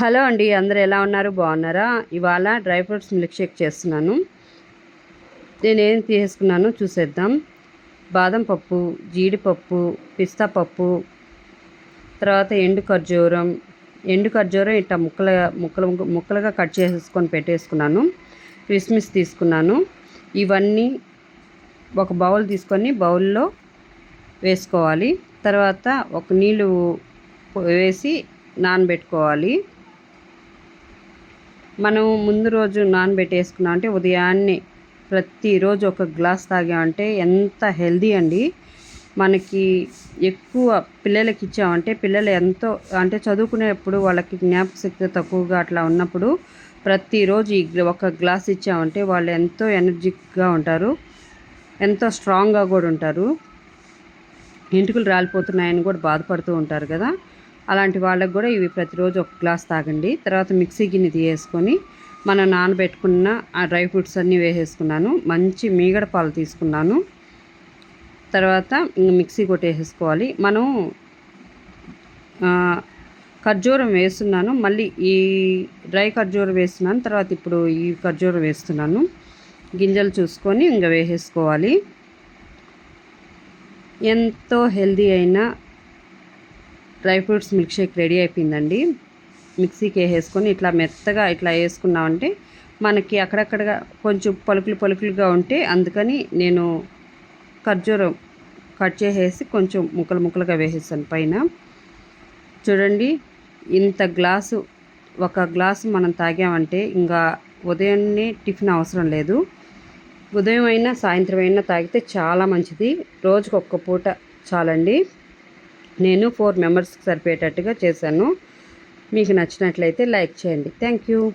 Hello అండి అందరు ఎలా ఉన్నారు? బాగున్నారా? ఇవాళ డ్రై ఫ్రూట్స్ మిల్క్ షేక్ చేస్తున్నాను. నేనేం తీసుకున్నాను చూసేద్దాం. బాదం పప్పు జీడిపప్పు పిస్తా పప్పు తర్వాత ఎండు ఖర్జూరం. ఎండు ఖర్జూరం ఇట్లా ముక్కల ముక్కలు ముక్కలుగా కట్ చేసేసుకొని పెట్టేసుకున్నాను. క్రిస్మిస్ తీసుకున్నాను. ఇవన్నీ ఒక బౌల్ తీసుకొని బౌల్లో వేసుకోవాలి. తర్వాత ఒక నీళ్ళు వేసి నానబెట్టుకోవాలి. మనం ముందు రోజు నానబెట్టేసుకున్నాం అంటే ఉదయాన్నే ప్రతిరోజు ఒక గ్లాస్ తాగామంటే ఎంత హెల్దీ అండి. మనకి ఎక్కువ పిల్లలకి ఇచ్చామంటే పిల్లలు ఎంతో అంటే చదువుకునేప్పుడు వాళ్ళకి జ్ఞాపకశక్తి తక్కువగా అట్లా ఉన్నప్పుడు ప్రతిరోజు ఈ ఒక గ్లాస్ ఇచ్చామంటే వాళ్ళు ఎంతో ఎనర్జిక్గా ఉంటారు. ఎంతో స్ట్రాంగ్గా కూడా ఉంటారు. ఎంటుకలు రాలిపోతున్నాయని కూడా బాధపడుతూ ఉంటారు కదా. అలాంటి వాళ్ళకి కూడా ఇవి ప్రతిరోజు ఒక గ్లాస్ తాగండి. తర్వాత మిక్సీ గిన్నె తీసేసుకొని మనం నానబెట్టుకున్న ఆ డ్రై ఫ్రూట్స్ అన్నీ వేసేసుకున్నాను. మంచి మీగడ పాలు తీసుకున్నాను. తర్వాత మిక్సీ కొట్టేసేసుకోవాలి. మనం ఖర్జూరం వేస్తున్నాను. మళ్ళీ ఈ డ్రై ఖర్జూరం వేస్తున్నాను. తర్వాత ఇప్పుడు ఈ ఖర్జూరం వేస్తున్నాను. గింజలు చూసుకొని ఇంకా వేసేసుకోవాలి. ఎంతో హెల్దీ అయిన dry fruits milk shake ready అయిపోయిందండి. మిక్సీకి వేసేసుకొని ఇట్లా మెత్తగా ఇట్లా వేసుకున్నామంటే మనకి అక్కడక్కడగా కొంచెం పలుకులు పలుకులుగా ఉంటే అందుకని నేను ఖర్జూరం కట్ చేసేసి కొంచెం ముక్కలు ముక్కలుగా వేసేసాను పైన. చూడండి ఇంత గ్లాసు ఒక గ్లాసు మనం తాగామంటే ఇంకా ఉదయాన్నే టిఫిన్ అవసరం లేదు. ఉదయం అయినా సాయంత్రం అయినా తాగితే చాలా మంచిది. రోజుకు ఒక్క పూట చాలండి. నేను ఫోర్ మెంబర్స్కి సరిపోయేటట్టుగా చేశాను. మీకు నచ్చినట్లయితే లైక్ చేయండి. Thank you.